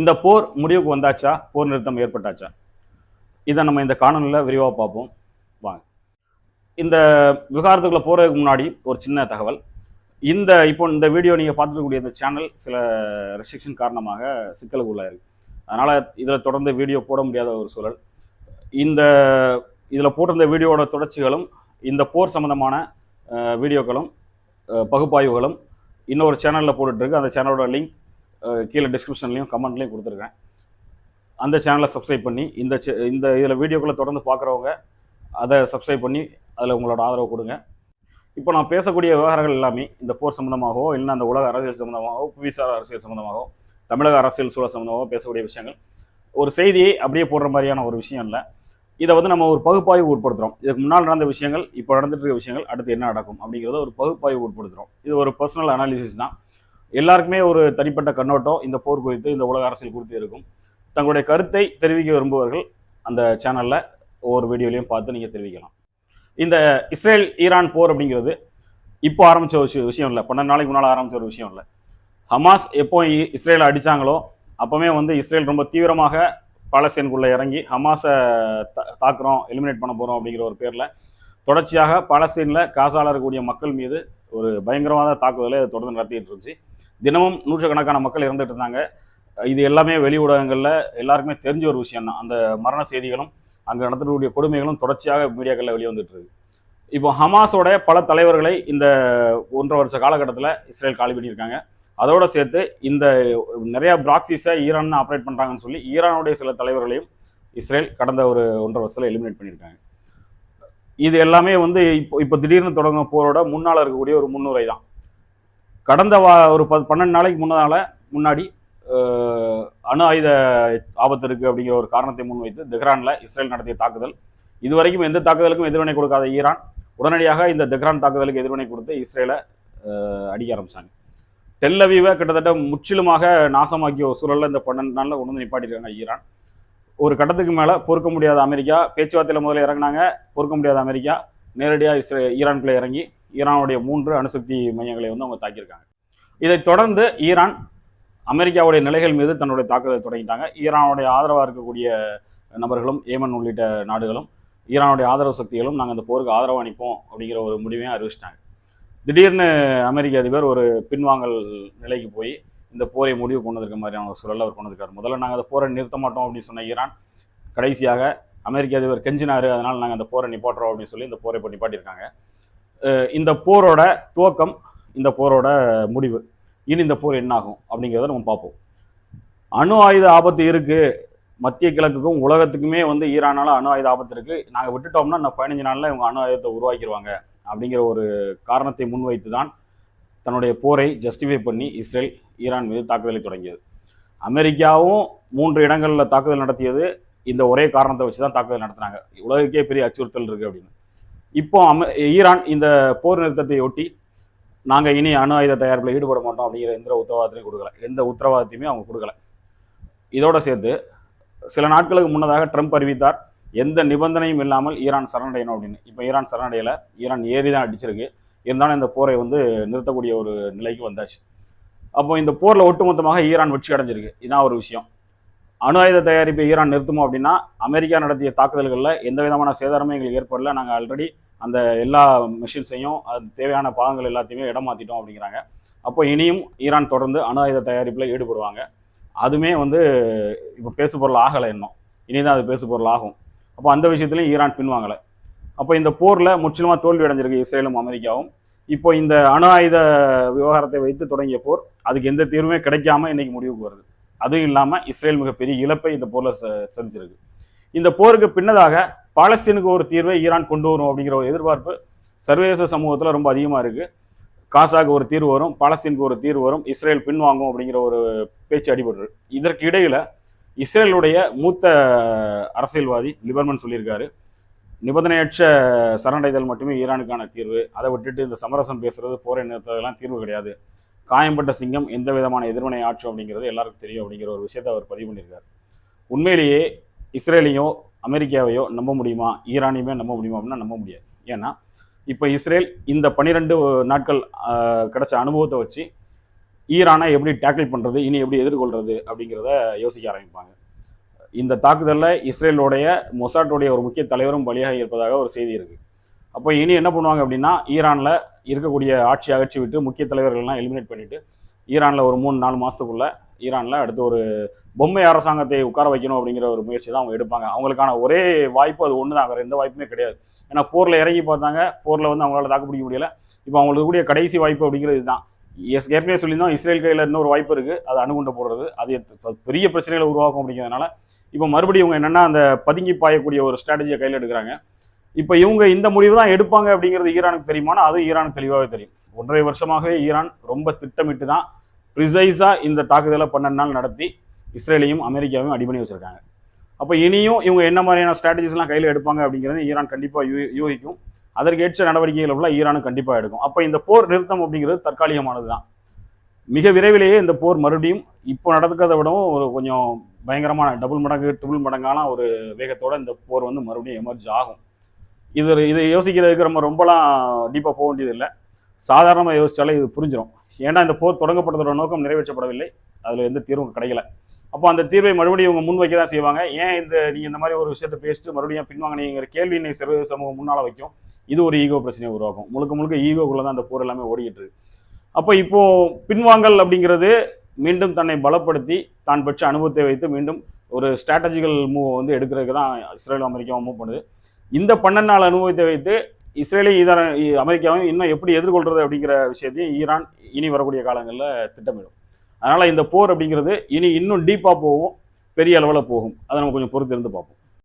இந்த போர் முடிவுக்கு வந்தாச்சா? போர் நிறுத்தம் ஏற்பட்டாச்சா? இதை நம்ம இந்த காணொலியில் விரிவாக பார்ப்போம். வாங்க. இந்த விவகாரத்துக்குள்ளே போகிறதுக்கு முன்னாடி ஒரு சின்ன தகவல். இந்த இப்போ இந்த வீடியோ நீங்கள் பார்த்துருக்கக்கூடிய இந்த சேனல் சில ரெஸ்ட்ரிக்ஷன் காரணமாக சிக்கலுக்கு உள்ளாயிருக்கு அதனால் இதில் தொடர்ந்து வீடியோ போட முடியாத ஒரு சூழல். இந்த இதில் போட்டிருந்த வீடியோவோட தொடர்ச்சிகளும் இந்த போர் சம்மந்தமான வீடியோக்களும் பகுப்பாய்வுகளும் இன்னொரு சேனலில் போட்டுட்ருக்கு அந்த சேனலோட லிங்க் கீழே டிஸ்கிரிப்ஷன்லையும் கமெண்ட்லையும் கொடுத்துருக்கேன். அந்த சேனலை சப்ஸ்கிரைப் பண்ணி இந்த இந்த இதில் வீடியோக்களை தொடர்ந்து பார்க்குறவங்க அதை சப்ஸ்கிரைப் பண்ணி அதில் உங்களோட ஆதரவு கொடுங்க. இப்போ நான் பேசக்கூடிய விவகாரங்கள் எல்லாமே இந்த போர் சம்மந்தமாகவோ இல்லைன்னா அந்த உலக அரசியல் சம்மந்தமாகவோ புவிசார் அரசியல் சம்மந்தமாகவோ தமிழக அரசியல் சூழல் சம்மந்தமாகவோ பேசக்கூடிய விஷயங்கள் ஒரு செய்தியை அப்படியே போடுற மாதிரியான ஒரு விஷயம் இல்லை. இதை வந்து நம்ம ஒரு பகுப்பாய்வு உட்படுத்துகிறோம் இதுக்கு முன்னால் நடந்த விஷயங்கள் இப்போ நடந்துட்டு இருக்க விஷயங்கள் அடுத்து என்ன நடக்கும் அப்படிங்கிறத ஒரு பகுப்பாய்வு உட்படுத்துகிறோம் இது ஒரு பர்சனல் அனாலிசிஸ் தான். எல்லாருக்குமே ஒரு தனிப்பட்ட கண்ணோட்டம் இந்த போர் குறித்து இந்த உலக அரசியல் குறித்து இருக்கும். தங்களுடைய கருத்தை தெரிவிக்க விரும்புவர்கள் அந்த சேனலில் ஒவ்வொரு வீடியோலையும் பார்த்து நீங்கள் தெரிவிக்கலாம். இந்த இஸ்ரேல் ஈரான் போர் அப்படிங்கிறது இப்போ ஆரம்பித்த ஒரு விஷயம் இல்லை. பன்னெண்டு நாளைக்கு முன்னால் ஆரம்பித்த ஒரு விஷயம் இல்லை. ஹமாஸ் எப்போ இ- இஸ்ரேலை அடித்தாங்களோ அப்போவே வந்து இஸ்ரேல் ரொம்ப தீவிரமாக பாலஸ்தீனுக்குள்ளே இறங்கி ஹமாஸை தா தாக்குறோம் எலிமினேட் பண்ண போகிறோம் அப்படிங்கிற ஒரு பேரில் தொடர்ச்சியாக பாலஸ்தீனில் காசால இருக்கக்கூடிய மக்கள் மீது ஒரு பயங்கரவாத தாக்குதலை தொடர்ந்து நடத்திட்டு இருந்துச்சு. தினமும் நூற்றுக்கணக்கான மக்கள் இறந்துட்டு இருந்தாங்க. இது எல்லாமே வெளி ஊடகங்களில் எல்லாருக்குமே தெரிஞ்ச ஒரு விஷயம் தான். அந்த மரண செய்திகளும் அங்கே நடத்தக்கூடிய கொடுமைகளும் தொடர்ச்சியாக மீடியாக்களில் வெளிவந்துட்டு இருக்கு. இப்போ ஹமாஸோட பல தலைவர்களை இந்த ஒன்றரை வருஷ காலகட்டத்தில் இஸ்ரேல் காலி பண்ணியிருக்காங்க. அதோட சேர்த்து இந்த நிறையா பிராக்சிஸை ஈரான் ஆப்ரேட் பண்ணுறாங்கன்னு சொல்லி ஈரானுடைய சில தலைவர்களையும் இஸ்ரேல் கடந்த ஒரு ஒன்றரை வருஷத்தில் எலிமினேட் பண்ணியிருக்காங்க. இது எல்லாமே வந்து இப்போ இப்போ திடீர்னு தொடங்கும் போரோட முன்னால் இருக்கக்கூடிய ஒரு முன்னுரை தான். கடந்த வா ஒரு பத் பன்னெண்டு நாளைக்கு முன்னால் முன்னாடி அணு ஆயுத ஆபத்து இருக்குது அப்படிங்கிற ஒரு காரணத்தை முன்வைத்து தெஹ்ரானில் இஸ்ரேல் நடத்திய தாக்குதல். இதுவரைக்கும் எந்த தாக்குதலுக்கும் எதிர்வினை கொடுக்காத ஈரான். உடனடியாக இந்த தெஹ்ரான் தாக்குதலுக்கு எதிர்வினை கொடுத்து இஸ்ரேலை அடிக்க ஆரம்பிச்சாங்க. தெல்லவீவை கிட்டத்தட்ட முற்றிலுமாக நாசமாக்கிய ஒரு சூழலில் இந்த பன்னெண்டு நாளில் கொண்டு வந்து நிப்பாட்டிருக்காங்க ஈரான். ஒரு கட்டத்துக்கு மேலே பொறுக்க முடியாத அமெரிக்கா பேச்சுவார்த்தையில் முதல்ல இறங்குனாங்க பொறுக்க முடியாத அமெரிக்கா நேரடியாக இஸ்ரே ஈரானுக்குள்ளே இறங்கி ஈரானுடைய மூன்று அணுசக்தி மையங்களை வந்து அவங்க தாக்கியிருக்காங்க. இதைத் தொடர்ந்து ஈரான் அமெரிக்காவுடைய நிலைகள் மீது தன்னுடைய தாக்குதலை தொடங்கிட்டாங்க. ஈரானுடைய ஆதரவாக இருக்கக்கூடிய நபர்களும் ஏமன் உள்ளிட்ட நாடுகளும் ஈரானுடைய ஆதரவு சக்திகளும் நாங்கள் அந்த போருக்கு ஆதரவு அளிப்போம் அப்படிங்கிற ஒரு முடிவையும் அறிவிச்சிட்டாங்க. திடீர்னு அமெரிக்க அதிபர் ஒரு பின்வாங்கல் நிலைக்கு போய் இந்த போரை முடிவு கொண்டு வந்திருக்க மாதிரியான ஒரு சூழலில் அவர் கொண்டு வந்திருக்காரு முதல்ல நாங்கள் அந்த போரை நிறுத்த மாட்டோம் அப்படின்னு சொன்ன ஈரான் கடைசியாக அமெரிக்க அதிபர் கெஞ்சினார் அதனால் நாங்கள் அந்த போரை நிப்பாட்டுறோம் அப்படின்னு சொல்லி இந்த போரை இப்போ நிப்பாட்டியிருக்காங்க. இந்த போரோட துவக்கம் இந்த போரோட முடிவு. இனி இந்த போர் என்னாகும் அப்படிங்கிறத நம்ம பார்ப்போம். அணு ஆயுத ஆபத்து இருக்குது மத்திய கிழக்குக்கும் உலகத்துக்குமே வந்து ஈரானால அணு ஆயுத ஆபத்து இருக்குது நாங்கள் விட்டுட்டோம்னா இன்னும் பதினஞ்சு நாளில் இவங்க அணு ஆயுதத்தை உருவாக்கிடுவாங்க அப்படிங்கிற ஒரு காரணத்தை முன்வைத்து தான் தன்னுடைய போரை ஜஸ்டிஃபை பண்ணி இஸ்ரேல் ஈரான் மீது தாக்குதலை தொடங்கியது. அமெரிக்காவும் மூன்று இடங்களில் தாக்குதல் நடத்தியது. இந்த ஒரே காரணத்தை வச்சு தான் தாக்குதல் நடத்துனாங்க. உலகக்கே பெரிய அச்சுறுத்தல் இருக்குது அப்படின்னு. இப்போ அமெ ஈரான் இந்த போர் நிறுத்தத்தை ஒட்டி நாங்கள் இனி அணு ஆயுத தயாரிப்பில் ஈடுபட மாட்டோம் அப்படிங்கிற எந்த உத்தரவாதத்தையும் கொடுக்கல. எந்த உத்தரவாதத்தையுமே அவங்க கொடுக்கல. இதோடு சேர்த்து சில நாட்களுக்கு முன்னதாக ட்ரம்ப் அறிவித்தார் எந்த நிபந்தனையும் இல்லாமல் ஈரான் சரணடையணும் அப்படின்னு. இப்போ ஈரான் சரணடையில் ஈரான் ஏறி தான் அடிச்சிருக்கு. இருந்தாலும் இந்த போரை வந்து நிறுத்தக்கூடிய ஒரு நிலைக்கு வந்தாச்சு. அப்போ இந்த போரில் ஒட்டுமொத்தமாக ஈரான் வெற்றி அடைஞ்சிருக்கு. இதுதான் ஒரு விஷயம். அணு ஆயுத தயாரிப்பை ஈரான் நிறுத்துமோ அப்படின்னா அமெரிக்கா நடத்திய தாக்குதல்களில் எந்த விதமான சேதாரமும் எங்களுக்கு ஏற்படல. நாங்கள் ஆல்ரெடி அந்த எல்லா மிஷின்ஸையும் அது தேவையான பாகங்கள் எல்லாத்தையுமே இடமாற்றிட்டோம் அப்படிங்கிறாங்க. அப்போ இனியும் ஈரான் தொடர்ந்து அணு ஆயுத தயாரிப்பில் ஈடுபடுவாங்க. அதுவுமே வந்து இப்போ பேசு பொருள் ஆகலை இன்னும். இனி தான் அது பேசு பொருள் ஆகும். அப்போ அந்த விஷயத்துலையும் ஈரான் பின்வாங்கலை. அப்போ இந்த போரில் முற்றிலுமாக தோல்வி அடைஞ்சிருக்கு இஸ்ரேலும் அமெரிக்காவும். இப்போ இந்த அணு ஆயுத விவகாரத்தை வைத்து தொடங்கிய போர் அதுக்கு எந்த தீர்வுமே கிடைக்காம இன்னைக்கு முடிவுக்கு வருது. அதுவும் இல்லாமல் இஸ்ரேல் மிகப்பெரிய இழப்பை இந்த போரில் சந்திச்சிருக்கு. இந்த போருக்கு பின்னதாக பாலஸ்தீனுக்கு ஒரு தீர்வை ஈரான் கொண்டு வரும் அப்படிங்கிற ஒரு எதிர்பார்ப்பு சர்வதேச சமூகத்தில் ரொம்ப அதிகமாக இருக்குது காசாக்கு ஒரு தீர்வு வரும் பாலஸ்தீனுக்கு ஒரு தீர்வு வரும் இஸ்ரேல் பின்வாங்கும் அப்படிங்கிற ஒரு பேச்சு அடிபடுறது இதற்கு இடையில் இஸ்ரேலுடைய மூத்த அரசியல்வாதி லிபர்மன் சொல்லியிருக்காரு நிபந்தனையற்ற சரணடைதல் மட்டுமே ஈரானுக்கான தீர்வு. அதை விட்டுட்டு இந்த சமரசம் பேசுறது போரை நிறுத்துறதெல்லாம் தீர்வு கிடையாது. காயம்பட்ட சிங்கம் எந்த விதமான எதிர்வினை ஆற்றும்? அப்படிங்கிறது எல்லாருக்கும் தெரியும் அப்படிங்கிற ஒரு விஷயத்தை அவர் பதிவு பண்ணியிருக்கார். உண்மையிலேயே இஸ்ரேலையும் அமெரிக்காவையோ நம்ப முடியுமா? ஈரானையுமே நம்ப முடியுமா அப்படின்னா நம்ப முடியாது. ஏன்னா இப்போ இஸ்ரேல் இந்த பன்னிரெண்டு நாட்கள் கிடைச்ச அனுபவத்தை வச்சு ஈரானை எப்படி டேக்கிள் பண்ணுறது இனி எப்படி எதிர்கொள்கிறது அப்படிங்கிறத யோசிக்க ஆரம்பிப்பாங்க. இந்த தாக்குதலில் இஸ்ரேலோடைய மொசாட்டோடைய ஒரு முக்கிய தலைவரும் பலியாக இருப்பதாக ஒரு செய்தி இருக்குது அப்போ இனி என்ன பண்ணுவாங்க அப்படின்னா ஈரானில் இருக்கக்கூடிய ஆட்சி அகற்றி விட்டு முக்கிய தலைவர்கள்லாம் எலிமினேட் பண்ணிவிட்டு ஈரானில் ஒரு மூணு நாலு மாதத்துக்குள்ள ஈரானில் அடுத்து ஒரு பொம்மை அரசாங்கத்தை உட்கார வைக்கணும் அப்படிங்கிற ஒரு முயற்சி தான் அவங்க எடுப்பாங்க. அவங்களுக்கான ஒரே வாய்ப்பு அது ஒன்று தான் வேறு எந்த வாய்ப்புமே கிடையாது. ஏன்னா போரில் இறங்கி பார்த்தாங்க. போரில் வந்து அவங்களால தாக்கு பிடிக்க முடியல. இப்போ அவங்களுக்கு கூடிய கடைசி வாய்ப்பு அப்படிங்கிறது இதுதான். எஸ் ஏற்கனவே சொல்லியிருந்தோம் இஸ்ரேல் கையில் இன்னொரு வாய்ப்பு இருக்குது அது அணுகுண்ட போடுறது. அது பெரிய பிரச்சனைகளை உருவாக்கும் அப்படிங்கிறதுனால இப்போ மறுபடியும் இவங்க என்னென்னா அந்த பதுங்கி பாயக்கூடிய ஒரு ஸ்ட்ராட்டஜியை கையில் எடுக்கிறாங்க. இப்போ இவங்க இந்த முடிவு தான் எடுப்பாங்க அப்படிங்கிறது ஈரானுக்கு தெரியுமானா அது ஈரானுக்கு தெளிவாகவே தெரியும். ஒன்றரை வருஷமாகவே ஈரான் ரொம்ப திட்டமிட்டு தான் ப்ரிசைஸாக இந்த தாக்குதலை பன்னெண்டு நாள் நடத்தி இஸ்ரேலையும் அமெரிக்காவையும் அடிபணி வச்சுருக்காங்க. அப்போ இனியும் இவங்க என்ன மாதிரியான ஸ்ட்ராட்டஜிஸ்லாம் கையில் எடுப்பாங்க அப்படிங்கிறது ஈரான் கண்டிப்பாக யூ யூகிக்கும். அதற்கேற்ற நடவடிக்கைகள் உள்ள ஈரானும் கண்டிப்பாக எடுக்கும். அப்போ இந்த போர் நிறுத்தம் அப்படிங்கிறது தற்காலிகமானது தான் மிக விரைவிலேயே இந்த போர் மறுபடியும் இப்போ நடக்கிறத விடவும் ஒரு கொஞ்சம் பயங்கரமான டபுள் மடங்கு ட்ரிபிள் மடங்கான ஒரு வேகத்தோட இந்த போர் வந்து மறுபடியும் எமர்ஜ் ஆகும். இது இதை யோசிக்கிறதுக்கு நம்ம ரொம்பலாம் டீப்பாக போக வேண்டியதில்லை. சாதாரணமாக யோசித்தாலே இது புரிஞ்சிடும் ஏன்னா இந்த போர் தொடங்கப்பட்டதோட நோக்கம் நிறைவேற்றப்படவில்லை. அதில் எந்த தீர்வும் கிடைக்கல. அப்போ அந்த தீர்வை மறுபடியும் இவங்க முன்வைக்க தான் செய்வாங்க. ஏன் இந்த நீங்கள் இந்த மாதிரி ஒரு விஷயத்தை பேசிட்டு மறுபடியும் பின்வாங்கினீங்கிற கேள்வி இன்னைக்கு சர்வ சமூகம் முன்னால் வைக்கும். இது ஒரு ஈகோ பிரச்சனையை உருவாக்கும். முழுக்க முழுக்க ஈகோக்குள்ளே தான் அந்த போர் எல்லாமே ஓடிக்கிட்டு இருக்கு. அப்போ இப்போது பின்வாங்கல் அப்படிங்கிறது மீண்டும் தன்னை பலப்படுத்தி தான் பெற்ற அனுபவத்தை வைத்து மீண்டும் ஒரு ஸ்ட்ராட்டஜிக்கல் மூவ் வந்து எடுக்கிறதுக்கு தான் இஸ்ரேல் அமெரிக்காவும் மூவ் பண்ணுது. இந்த பன்னெண்டு நாள் அனுபவத்தை வைத்து இஸ்ரேலி ஈரான் அமெரிக்காவும் இன்னும் எப்படி எதிர்கொள்றது அப்படிங்கிற விஷயத்தையும் ஈரான் இனி வரக்கூடிய காலங்களில் திட்டமிடும். அதனால் இந்த போர் அப்படிங்கிறது இனி இன்னும் டீப்பாக போகும் பெரிய அளவில் போகும். அதை நம்ம கொஞ்சம் பொறுத்து இருந்து பார்ப்போம்.